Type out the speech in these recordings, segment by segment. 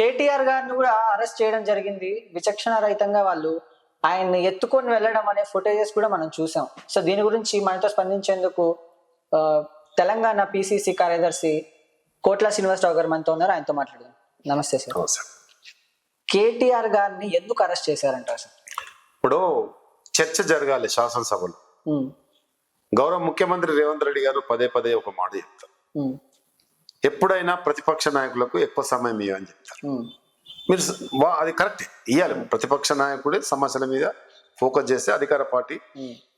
కేటీఆర్ గారిని కూడా అరెస్ట్ చేయడం జరిగింది. విచక్షణ రహితంగా వాళ్ళు ఆయన్ని ఎత్తుకొని వెళ్ళడం అనే ఫుటేజెస్ కూడా మనం చూసాం. సో దీని గురించి మనతో స్పందించేందుకు తెలంగాణ పిసిసి కార్యదర్శి కోట్ల శ్రీనివాసరావు గారు మనతో ఉన్నారు. ఆయనతో మాట్లాడదాం. నమస్తే సార్. కేటీఆర్ గారిని ఎందుకు అరెస్ట్ చేశారంటారు సార్? ఇప్పుడు చర్చ జరగాలి శాసనసభలో. గౌరవ ముఖ్యమంత్రి రేవంత్ రెడ్డి గారు పదే పదే ఒక మాట చెప్తారు. ఎప్పుడైనా ప్రతిపక్ష నాయకులకు ఎక్కువ సమయం ఇవ్వని చెప్తారు. మీరు అది కరెక్ట్ ఇవ్వాలి ప్రతిపక్ష నాయకుడే సమస్యల మీద ఫోకస్ చేస్తే అధికార పార్టీ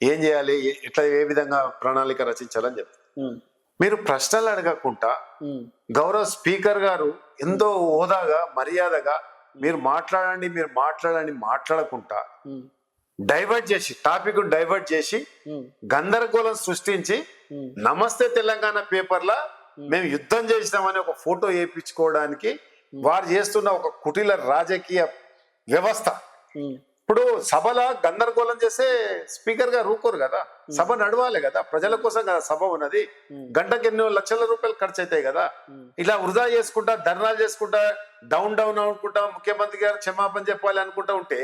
ఏం చేయాలి ఎట్లా ఏ విధంగా ప్రణాళిక రచించాలని చెప్తారు. మీరు ప్రశ్నలు అడగకుండా గౌరవ స్పీకర్ గారు ఎంతో హోదాగా మర్యాదగా మీరు మాట్లాడండి మీరు మాట్లాడండి మాట్లాడకుండా డైవర్ట్ చేసి టాపిక్ డైవర్ట్ చేసి గందరగోళం సృష్టించి నమస్తే తెలంగాణ పేపర్ల మేము. యుద్ధం చేసినామని ఒక ఫోటో వేయించుకోవడానికి వారు చేస్తున్న ఒక కుటిల రాజకీయ వ్యవస్థ. ఇప్పుడు సభల గందరగోళం చేస్తే స్పీకర్ గారు ఊరుకోరు కదా. సభ నడవాలి కదా. ప్రజల కోసం కదా సభ ఉన్నది. గంటకి ఎన్నో లక్షల రూపాయలు ఖర్చు అవుతాయి కదా ఇలా వృధా చేసుకుంటా ధర్నాలు చేసుకుంటా డౌన్ డౌన్ అనుకుంటా ముఖ్యమంత్రి గారు క్షమాపణ చెప్పాలి అనుకుంటా ఉంటే.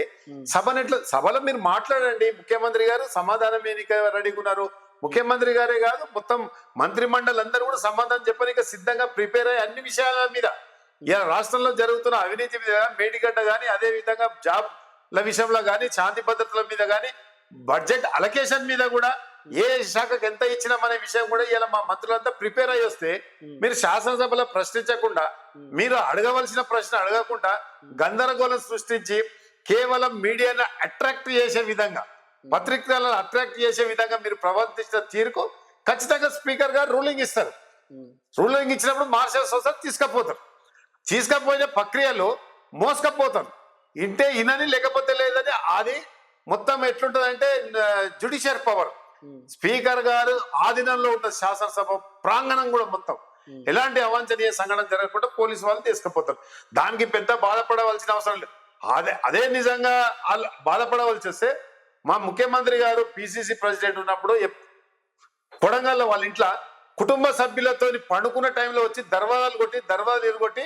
సభను ఎట్లా సభలో మీరు మాట్లాడండి. ముఖ్యమంత్రి గారు సమాధానం ఏనిక రెడీగా ఉన్నారు? ముఖ్యమంత్రి గారే కాదు మొత్తం మంత్రి మండలి అందరూ కూడా సమాధానం చెప్పడానికి సిద్ధంగా ప్రిపేర్ అయ్యి అన్ని విషయాల మీద. ఇలా రాష్ట్రంలో జరుగుతున్న అవినీతి మీద మేడిగడ్డ కానీ అదే విధంగా జాబ్ల విషయంలో కానీ శాంతి భద్రతల మీద కానీ బడ్జెట్ అలొకేషన్ మీద కూడా ఏ శాఖకు ఎంత ఇచ్చినామనే విషయం కూడా ఇలా మా మంత్రులంతా ప్రిపేర్ అయ్యి వస్తే మీరు శాసనసభలో ప్రశ్నించకుండా మీరు అడగవలసిన ప్రశ్న అడగకుండా గందరగోళం సృష్టించి కేవలం మీడియాను అట్రాక్ట్ చేసే విధంగా పత్రికలను అట్రాక్ట్ చేసే విధంగా మీరు ప్రవర్తించిన తీరుకు ఖచ్చితంగా స్పీకర్ గారు రూలింగ్ ఇస్తారు. రూలింగ్ ఇచ్చినప్పుడు మార్షల్ సొసైటీ తీసుకపోతారు. తీసుకపోయిన ప్రక్రియలో మోసుకపోతారు. ఇంటే ఇనని లేకపోతే లేదని అది మొత్తం ఎట్లుంటదంటే జుడిషియర్ పవర్ స్పీకర్ గారు ఆధీనంలో ఉంటుంది శాసనసభ ప్రాంగణం కూడా మొత్తం. ఉమ్. ఎలాంటి అవాంఛనీయ సంఘటన జరగకుండా పోలీసు వాళ్ళు తీసుకుపోతారు. దానికి పెద్ద బాధపడవలసిన అవసరం లేదు. అదే అదే నిజంగా వాళ్ళు బాధపడవలసి వస్తే మా ముఖ్యమంత్రి గారు పిసిసి ప్రెసిడెంట్ ఉన్నప్పుడు కొడంగల్లో వాళ్ళ ఇంట్లో కుటుంబ సభ్యులతో పండుకున్న టైంలో వచ్చి దర్వాజాలు కొట్టి దర్వాజాలు ఎరుగొట్టి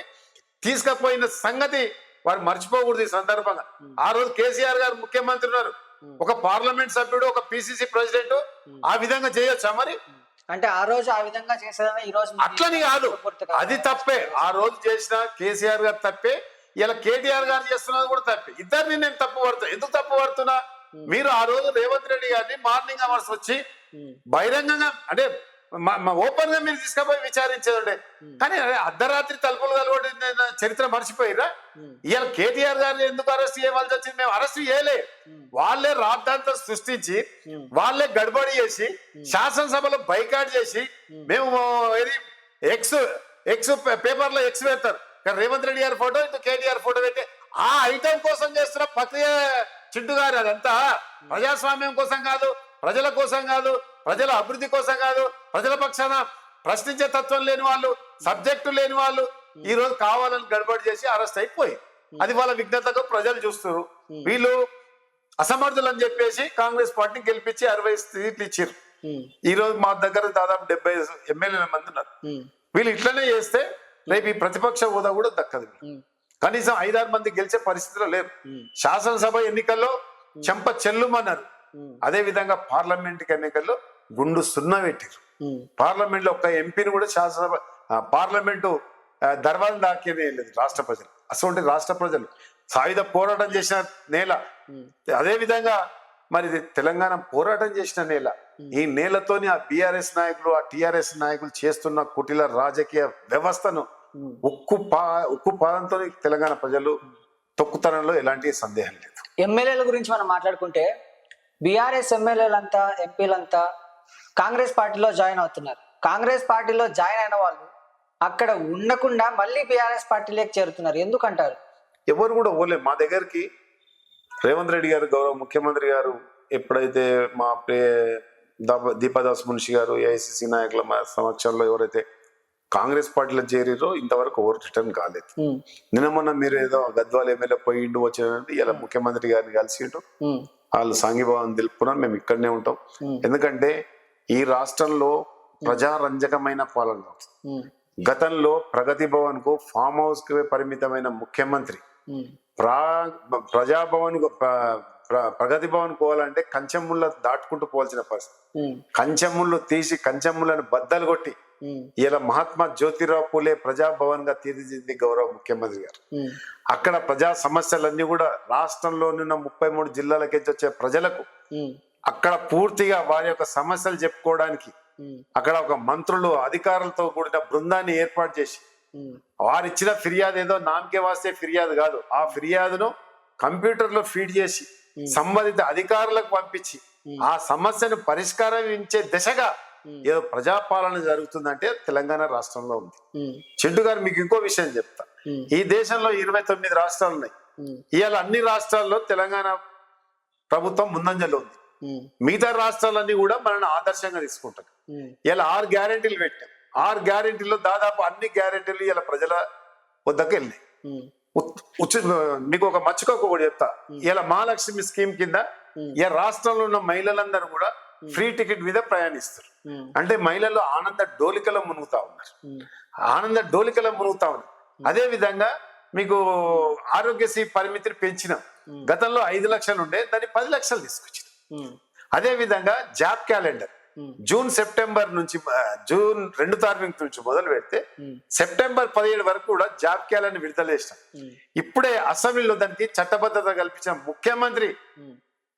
తీసుకుపోయిన సంగతి వారు మర్చిపోకూడదు ఈ సందర్భంగా. ఆ రోజు కేసీఆర్ గారు ముఖ్యమంత్రి ఉన్నారు. ఒక పార్లమెంట్ సభ్యుడు ఒక పిసిసి ప్రెసిడెంట్ ఆ విధంగా చేయొచ్చా మరి? అంటే ఆ రోజు ఆ విధంగా చేసేదని ఈ రోజు అట్లని కాదు. అది తప్పే. ఆ రోజు చేసిన కేసీఆర్ గారు తప్పే. ఇలా కేటీఆర్ గారు చేస్తున్నది కూడా తప్పే. ఇద్దరిని నేను తప్పు పడుతున్నా ఎందుకు తప్పు పడుతున్నా? మీరు ఆ రోజు రేవంత్ రెడ్డి గారిని మార్నింగ్ అవర్స్ వచ్చి బహిరంగంగా అంటే ఓపెన్గా మీరు తీసుకుపోయి విచారించేదండి కానీ అదే అర్ధరాత్రి తలుపులు కలవడి చరిత్ర మర్చిపోయిరా ఇవాళ కేటీఆర్ గారిని ఎందుకు అరెస్ట్ చేయవలసి వచ్చింది? మేము అరెస్ట్ చేయలే. వాళ్ళే రాద్ధాంతం సృష్టించి వాళ్ళే గడబడి చేసి శాసనసభలో బైకాట్ చేసి మేము ఎక్స్ ఎక్స్ పేపర్లో ఎక్స్ పెడతారు కానీ రేవంత్ రెడ్డి గారి ఫోటో ఇటు కేటీఆర్ ఫోటో పెట్టి ఆ ఐటమ్ కోసం చేస్తున్న ప్రక్రియ చింటు గారు అదంతా. ప్రజాస్వామ్యం కోసం కాదు ప్రజల కోసం కాదు ప్రజల అభివృద్ధి కోసం కాదు ప్రజల పక్షాన ప్రశ్నించే తత్వం లేని వాళ్ళు సబ్జెక్టు లేని వాళ్ళు ఈ రోజు కావాలని గడబడి చేసి అరెస్ట్ అయిపోయి. అది వాళ్ళ విఘ్నతకు ప్రజలు చూస్తారు వీళ్ళు అసమర్థులు అని చెప్పేసి కాంగ్రెస్ పార్టీని గెలిపించి అరవై సీట్లు ఇచ్చారు ఈ రోజు మా దగ్గర దాదాపు డెబ్బై ఎమ్మెల్యేల మంది ఉన్నారు. వీళ్ళు ఇట్లనే చేస్తే రేపు ఈ ప్రతిపక్ష హోదా కూడా దక్కదు. కనీసం ఐదారు మంది గెలిచే పరిస్థితిలో లేరు. శాసనసభ ఎన్నికల్లో చెంప చెల్లుమన్నారు. అదే విధంగా పార్లమెంట్ ఎన్నికల్లో గుండు సున్నా పెట్టారు పార్లమెంట్లో ఒక ఎంపీని కూడా శాసనసభ పార్లమెంటు దర్వాజం దాకేనే లేదు రాష్ట్ర ప్రజలు. అసలు రాష్ట్ర ప్రజలు. సాయుధ పోరాటం చేసిన నేల. అదే విధంగా మరి ఇది తెలంగాణ పోరాటం చేసిన నేల. ఈ నేలతోని ఆ బిఆర్ఎస్ నాయకులు ఆ టిఆర్ఎస్ నాయకులు చేస్తున్న కుటిల రాజకీయ వ్యవస్థను. ఉక్కు పా ఉక్కు పాదంతో తెలంగాణ ప్రజలు తొక్కుతనంలో ఎలాంటి సందేహం లేదు. ఎమ్మెల్యేల గురించి మనం మాట్లాడుకుంటే బీఆర్ఎస్ ఎమ్మెల్యేలంతా ఎంపీలంతా కాంగ్రెస్ పార్టీలో జాయిన్ అవుతున్నారు. కాంగ్రెస్ పార్టీలో జాయిన్ అయిన వాళ్ళు అక్కడ ఉండకుండా మళ్ళీ బీఆర్ఎస్ పార్టీలోకి చేరుతున్నారు. ఎందుకంటారు? ఎవరు కూడా ఓలే మా దగ్గరికి రేవంత్ రెడ్డి గారు గౌరవ ముఖ్యమంత్రి గారు ఎప్పుడైతే మా దాప- దీపాదాస్ మున్షి గారు ఏఐసిసి నాయకుల మా సమక్షంలో ఎవరైతే కాంగ్రెస్ పార్టీలో చేరిరో ఇంతవరకు ఎవరు రిటర్న్ కాలేదు. నిన్న మొన్న మీరు ఏదో గద్వాల ఎమ్మెల్యే పోయిండు వచ్చినట్టు ఇలా ముఖ్యమంత్రి గారిని కలిసిండు వాళ్ళు సాంఘీభావం తెలుపుకున్నారు మేము ఇక్కడనే ఉంటాం. ఎందుకంటే ఈ రాష్ట్రంలో ప్రజారంజకమైన పాలన గతంలో ప్రగతి భవన్కు ఫామ్ హౌస్కి పరిమితమైన ముఖ్యమంత్రి ప్రా ప్రజాభవన్ ప్రగతి భవన్ పోవాలంటే కంచెముళ్ళ దాటుకుంటూ పోవాల్సిన పరిస్థితి. కంచెముళ్ళు తీసి కంచెముళ్ళను బద్దలు కొట్టి ఇలా మహాత్మా జ్యోతిరావు పూలే ప్రజాభవన్గా తీర్చిదిద్ది గౌరవ ముఖ్యమంత్రి గారు. అక్కడ ప్రజా సమస్యలన్నీ కూడా రాష్ట్రంలో ఉన్న ముప్పై మూడు జిల్లాలకి వచ్చే ప్రజలకు అక్కడ పూర్తిగా వారి యొక్క సమస్యలు చెప్పుకోవడానికి అక్కడ ఒక మంత్రులు అధికారులతో కూడిన బృందాన్ని ఏర్పాటు చేసి వారిచ్చిన ఫిర్యాదు ఏదో నామకే వాస్తే ఫిర్యాదు కాదు. ఆ ఫిర్యాదును కంప్యూటర్లో ఫీడ్ చేసి సంబంధిత అధికారులకు పంపించి ఆ సమస్యను పరిష్కారం ఇచ్చే దిశగా ఏదో ప్రజాపాలన జరుగుతుందంటే తెలంగాణ రాష్ట్రంలో ఉంది. చింటు గారు మీకు ఇంకో విషయం చెప్తా. ఈ దేశంలో ఇరవై తొమ్మిది రాష్ట్రాలు ఉన్నాయి. ఇవాళ అన్ని రాష్ట్రాల్లో తెలంగాణ ప్రభుత్వం ముందంజలో ఉంది. మిగతా రాష్ట్రాలన్నీ కూడా మనల్ని ఆదర్శంగా తీసుకుంటారు ఇలా ఆరు గ్యారెంటీలు పెట్టాం. ఆరు గ్యారెంటీలో దాదాపు అన్ని గ్యారెంటీలు ఇలా ప్రజల వద్దకు వెళ్ళినాయి. ఉమ్, ఉత్- ఉచి మీకు ఒక మచ్చుకోక కూడా చెప్తా. ఇలా మహాలక్ష్మి స్కీమ్ కింద. ఇలా రాష్ట్రంలో ఉన్న మహిళలందరూ కూడా ఫ్రీ టికెట్ మీద ప్రయాణిస్తారు. అంటే మహిళలు ఆనంద డోలికలో మునుగుతా ఉన్నారు. ఆనంద డోలికలో మునుగుతా ఉన్నారు. అదే విధంగా మీకు ఆరోగ్యశ్రీ పరిమితిని పెంచినాం. గతంలో ఐదు లక్షలు ఉండే దాన్ని పది లక్షలు తీసుకొచ్చినాం. అదే విధంగా జాబ్ క్యాలెండర్. జూన్ సెప్టెంబర్ నుంచి జూన్ రెండు తారీఖు నుంచి మొదలు పెడితే సెప్టెంబర్ పదిహేడు వరకు కూడా జాబ్ విడుదల చేసినాం. ఇప్పుడే అసెంబ్లీలో దానికి చట్టబద్ధత కల్పించిన ముఖ్యమంత్రి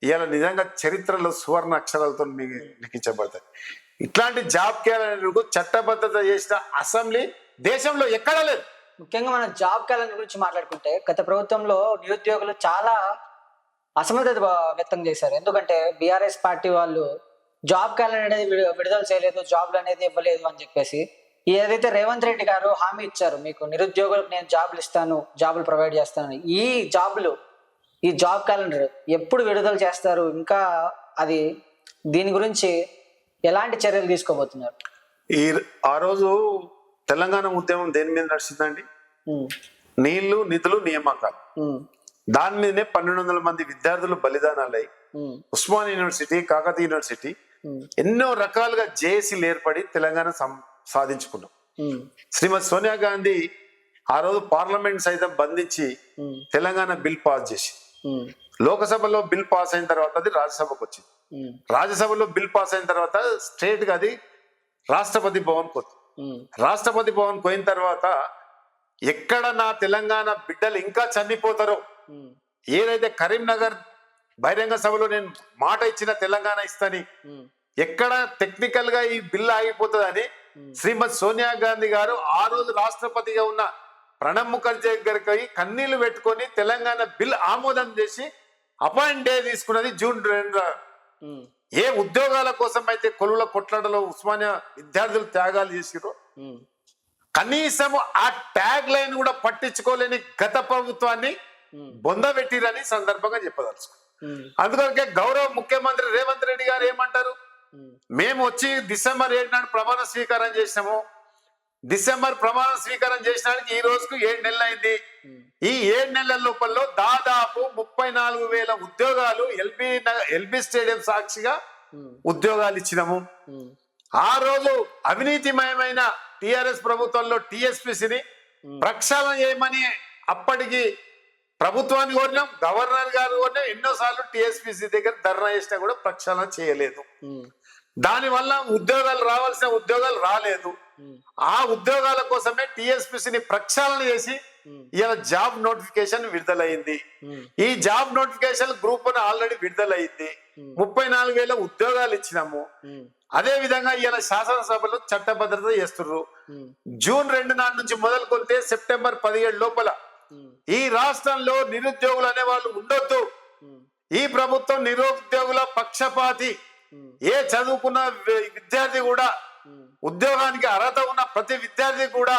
ఇవాళ నిజంగా చరిత్రలో సువర్ణ అక్షరాలతో లిఖించబడతాయి. ఇట్లాంటి జాబ్ క్యాలెండర్ చట్టబద్ధత చేసిన అసెంబ్లీ దేశంలో ఎక్కడా లేదు. ముఖ్యంగా మనం జాబ్ క్యాలెండర్ గురించి మాట్లాడుకుంటే గత ప్రభుత్వంలో నిరుద్యోగులు చాలా అసమర్థత వ్యక్తం చేశారు. ఎందుకంటే బీఆర్ఎస్ పార్టీ వాళ్ళు జాబ్ క్యాలెండర్ అనేది విడు- విడుదల చేయలేదు జాబ్లు అనేది ఇవ్వలేదు అని చెప్పేసి ఏదైతే రేవంత్ రెడ్డి గారు హామీ ఇచ్చారు మీకు నిరుద్యోగులకు నేను జాబులు ఇస్తాను జాబులు ప్రొవైడ్ చేస్తాను ఈ జాబులు ఈ జాబ్ క్యాలెండర్ ఎప్పుడు విడుదల చేస్తారు ఇంకా అది దీని గురించి ఎలాంటి చర్యలు తీసుకోబోతున్నారు? ఈ ఆ రోజు తెలంగాణ ఉద్యమం దేని మీద నడిచిందండి? నీళ్ళు నిధులు నియామకాలు. దాని మీదనే పన్నెండు వందల మంది విద్యార్థులు బలిదానాలై ఉస్మాన్ యూనివర్సిటీ కాకతీయ యూనివర్సిటీ ఎన్నో రకాలుగా జేఏసీలు ఏర్పడి తెలంగాణ సాధించుకున్నాం. శ్రీమతి సోనియా గాంధీ ఆ రోజు పార్లమెంట్ సైతం బంధించి తెలంగాణ బిల్ పాస్ చేసి. లోకసభలో బిల్ పాస్ అయిన తర్వాత అది రాజ్యసభకు వచ్చింది. రాజ్యసభలో బిల్ పాస్ అయిన తర్వాత స్ట్రేట్గా అది రాష్ట్రపతి భవన్ ఉమ్, రాష్ట్రపతి భవన్ పోయిన తర్వాత ఎక్కడ నా తెలంగాణ బిడ్డలు ఇంకా చనిపోతారో? ఏదైతే కరీంనగర్ బహిరంగ సభలో నేను మాట ఇచ్చిన తెలంగాణ ఇస్తాని ఎక్కడ టెక్నికల్గా ఈ బిల్ ఆగిపోతుందని ఉమ్, శ్రీమతి సోనియా గాంధీ గారు ఆ రోజు రాష్ట్రపతిగా ఉన్న ప్రణబ్ ముఖర్జీ దగ్గరికి పోయి కన్నీళ్ళు పెట్టుకొని తెలంగాణ బిల్ ఆమోదం చేసి అపాయింట్ డే తీసుకున్నది జూన్ రెండు ఉమ్, ఏ ఉద్యోగాల కోసం అయితే కొలువుల కొట్లాటలో ఉస్మానియా విద్యార్థులు త్యాగాలు చేసిరో ఉమ్, కనీసం ఆ ట్యాగ్ లైన్ కూడా పట్టించుకోలేని గత ప్రభుత్వాన్ని బొందబెట్టిరని సందర్భంగా చెప్పదలుచుకో అందుకొరకే గౌరవ ముఖ్యమంత్రి రేవంత్ రెడ్డి గారు ఏమంటారు? మేము వచ్చి డిసెంబర్ ఏడు నాడు ప్రమాణ స్వీకారం చేసినాము. డిసెంబర్ ప్రమాణ స్వీకారం చేసినానికి ఈ రోజుకు ఏడు నెలలు అయింది. ఈ ఏడు నెలల లోపల దాదాపు ముప్పై నాలుగు వేల ఉద్యోగాలు ఎల్బి ఎల్బి స్టేడియం సాక్షిగా ఉద్యోగాలు ఇచ్చినాము. ఆ రోజు అవినీతిమయమైన టిఆర్ఎస్ ప్రభుత్వంలో టిఎస్పిసిని ప్రక్షాళన చేయమని అప్పటికి ప్రభుత్వాన్ని కోరినాం. గవర్నర్ గారు కోరినాం ఎన్నోసార్లు టిఎస్పిసి దగ్గర ధర్నా చేసినా కూడా ప్రక్షాళన చేయలేదు. దానివల్ల ఉద్యోగాలు రావాల్సిన ఉద్యోగాలు రాలేదు. ఆ ఉద్యోగాల కోసమే టిఎస్పిసిని ప్రక్షాళన చేసి ఇలా జాబ్ నోటిఫికేషన్ విడుదలైంది. ఈ జాబ్ నోటిఫికేషన్ గ్రూప్ ఆల్రెడీ విడుదలైంది. ముప్పై నాలుగు వేల ఉద్యోగాలు ఇచ్చినాము. అదే విధంగా ఇలా శాసనసభలో చట్టభద్రత చేస్తున్నారు జూన్ రెండు నాటి నుంచి మొదలుకొంటే సెప్టెంబర్ పదిహేడు లోపల ఈ రాష్ట్రంలో నిరుద్యోగులు అనే వాళ్ళు ఉండొద్దు ఈ ప్రభుత్వం నిరుద్యోగుల పక్షపాతి. ఏ చదువుకున్న విద్యార్థి కూడా ఉద్యోగానికి అర్హత ఉన్న ప్రతి విద్యార్థి కూడా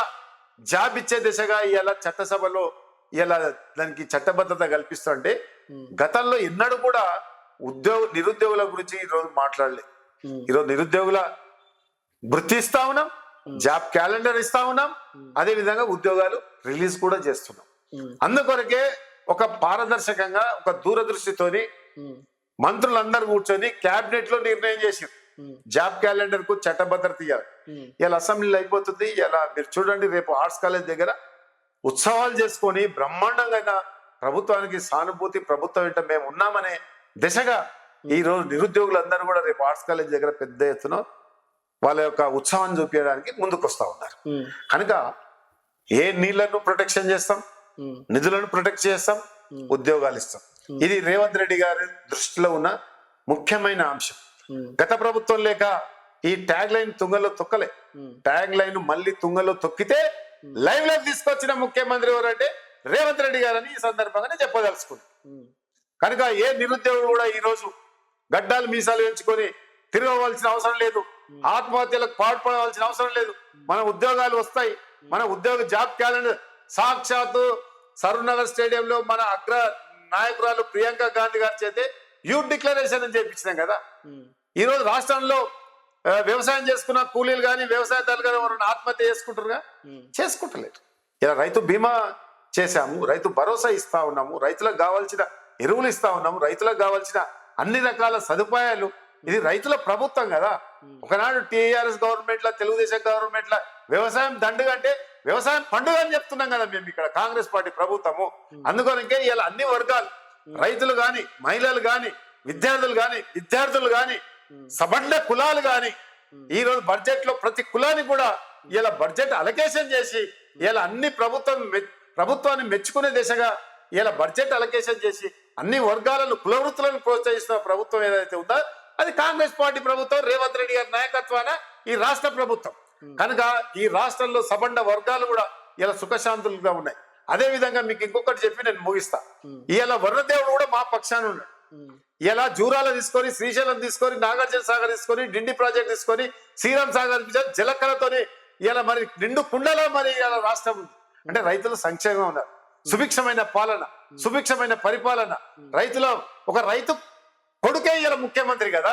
జాబ్ ఇచ్చే దిశగా ఇలా చట్టసభలో ఇలా దానికి చట్టబద్ధత కల్పిస్తుంటే గతంలో ఎన్నడూ కూడా ఉద్యోగ నిరుద్యోగుల గురించి ఈరోజు మాట్లాడలేదు ఉమ్, ఈరోజు నిరుద్యోగుల వృత్తి ఇస్తా ఉన్నాం జాబ్ క్యాలెండర్ ఇస్తా ఉన్నాం అదే విధంగా ఉద్యోగాలు రిలీజ్ కూడా చేస్తున్నాం. అందుకొరకే ఒక పారదర్శకంగా ఒక దూరదృష్టితోని మంత్రులందరూ కూర్చొని కేబినెట్లో నిర్ణయం చేసి ఉమ్, జాబ్ క్యాలెండర్కు చట్టభద్రత ఇవ్వాలి ఇలా అసెంబ్లీలో అయిపోతుంది. ఇలా మీరు చూడండి రేపు ఆర్ట్స్ కాలేజ్ దగ్గర ఉత్సవాలు చేసుకొని బ్రహ్మాండంగా ప్రభుత్వానికి సానుభూతి ప్రభుత్వం వెంట మేము ఉన్నామనే దిశగా ఈ రోజు నిరుద్యోగులందరూ కూడా రేపు ఆర్ట్స్ కాలేజ్ దగ్గర పెద్ద ఎత్తున వాళ్ళ యొక్క ఉత్సవాన్ని చూపించడానికి ముందుకు వస్తా ఉన్నారు కనుక ఏ నీళ్ళను ప్రొటెక్షన్ చేస్తాం? నిధులను ప్రొటెక్ట్ చేస్తాం? ఉద్యోగాలు ఇస్తాం. ఇది రేవంత్ రెడ్డి గారి దృష్టిలో ఉన్న ముఖ్యమైన అంశం. గత ప్రభుత్వం లేక ఈ ట్యాగ్ లైన్ తుంగలో తొక్కలే. ట్యాగ్ లైన్ మళ్ళీ తుంగలో తొక్కితే లైవ్లోకి తీసుకొచ్చిన ముఖ్యమంత్రి ఎవరంటే రేవంత్ రెడ్డి గారని ఈ సందర్భంగా నేను చెప్పదలుచుకున్నాను ఉమ్, కనుక ఏ నిరుద్యోగుడు కూడా ఈ రోజు గడ్డాలు మీసాలు ఎంచుకొని తిరగవలసిన అవసరం లేదు. ఆత్మహత్యలకు పాల్పడవలసిన అవసరం లేదు. మన ఉద్యోగాలు వస్తాయి. మన ఉద్యోగ జాబ్ క్యాలెండర్ సాక్షాత్తు సరూనగర్ స్టేడియంలో మన అగ్ర నాయకురాలు ప్రియాంక గాంధీ గారి చేతే యూత్ డిక్లరేషన్ అని చేయించినాం కదా. ఈ రోజు రాష్ట్రంలో వ్యవసాయం చేసుకున్న కూలీలు కానీ వ్యవసాయదారులు కానీ ఎవరైనా ఆత్మహత్య చేసుకుంటారుగా ఉమ్, చేసుకుంటలేరు ఇలా రైతు బీమా చేశాము రైతు భరోసా ఇస్తా ఉన్నాము రైతులకు కావాల్సిన ఎరువులు ఇస్తా ఉన్నాము రైతులకు కావాల్సిన అన్ని రకాల సదుపాయాలు. ఇది రైతుల ప్రభుత్వం కదా. ఒకనాడు టీఆర్ఎస్ గవర్నమెంట్ లా తెలుగుదేశం గవర్నమెంట్ లా వ్యవసాయం దండుగ అంటే వ్యవసాయం పండుగ అని చెప్తున్నాం కదా మేము ఇక్కడ కాంగ్రెస్ పార్టీ ప్రభుత్వము. అందుకనికే ఇలా అన్ని వర్గాలు రైతులు గాని మహిళలు గాని విద్యార్థులు గాని విద్యార్థులు గాని సబండ కులాలు గాని ఈ రోజు బడ్జెట్లో ప్రతి కులానికి కూడా ఇలా బడ్జెట్ అలకేషన్ చేసి ఇలా అన్ని ప్రభుత్వం ప్రభుత్వాన్ని మెచ్చుకునే దిశగా ఇలా బడ్జెట్ అలకేషన్ చేసి అన్ని వర్గాలను కుల వృత్తులను ప్రోత్సహిస్తున్న ప్రభుత్వం ఏదైతే ఉందో అది కాంగ్రెస్ పార్టీ ప్రభుత్వం రేవంత్ రెడ్డి గారి నాయకత్వాన ఈ రాష్ట్ర ప్రభుత్వం. కనుక ఈ రాష్ట్రంలో సబండ వర్గాలు కూడా ఇలా సుఖశాంతులుగా ఉన్నాయి. అదే విధంగా మీకు ఇంకొకటి చెప్పి నేను ముగిస్తా. ఇలా వరుణదేవుడు కూడా మా పక్షాన ఉన్నాడు. ఇలా జూరాల తీసుకొని శ్రీశైలం తీసుకొని నాగార్జున సాగర్ తీసుకొని డిండి ప్రాజెక్ట్ తీసుకొని శ్రీరామ్ సాగర్ తీసుకొని జలకళతోని ఇలా మరి నిండు కుండలో మరి ఇలా రాష్ట్రం ఉంది. అంటే రైతులు సంక్షేమం ఉన్నారు. సుభిక్షమైన పాలన సుభిక్షమైన పరిపాలన. రైతుల ఒక రైతు కొడుకే ఇలా ముఖ్యమంత్రి కదా.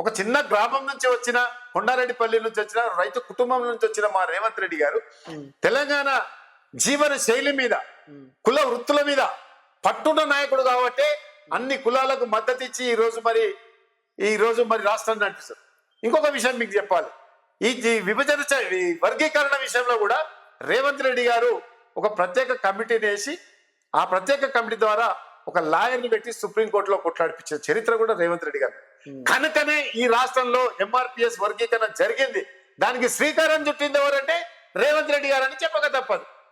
ఒక చిన్న గ్రామం నుంచి వచ్చిన కొండారెడ్డిపల్లి నుంచి వచ్చిన రైతు కుటుంబం నుంచి వచ్చిన మా రేవంత్ రెడ్డి గారు తెలంగాణ జీవన శైలి మీద కుల వృత్తుల మీద పట్టున్న నాయకుడు కాబట్టి అన్ని కులాలకు మద్దతు ఇచ్చి ఈ రోజు మరి ఈ రోజు మరి రాష్ట్రాన్ని నడిపిస్తారు. ఇంకొక విషయం మీకు చెప్పాలి. ఈ విభజన వర్గీకరణ విషయంలో కూడా రేవంత్ రెడ్డి గారు ఒక ప్రత్యేక కమిటీని వేసి ఆ ప్రత్యేక కమిటీ ద్వారా ఒక లాయర్ని పెట్టి సుప్రీంకోర్టులో కొట్లాడిపించే చరిత్ర కూడా రేవంత్ రెడ్డి గారు. ఉమ్. కనుకనే ఈ రాష్ట్రంలో ఎంఆర్పిఎస్ వర్గీకరణ జరిగింది. దానికి శ్రీకారం చుట్టింది ఎవరంటే రేవంత్ రెడ్డి గారు అని చెప్పక తప్పదు.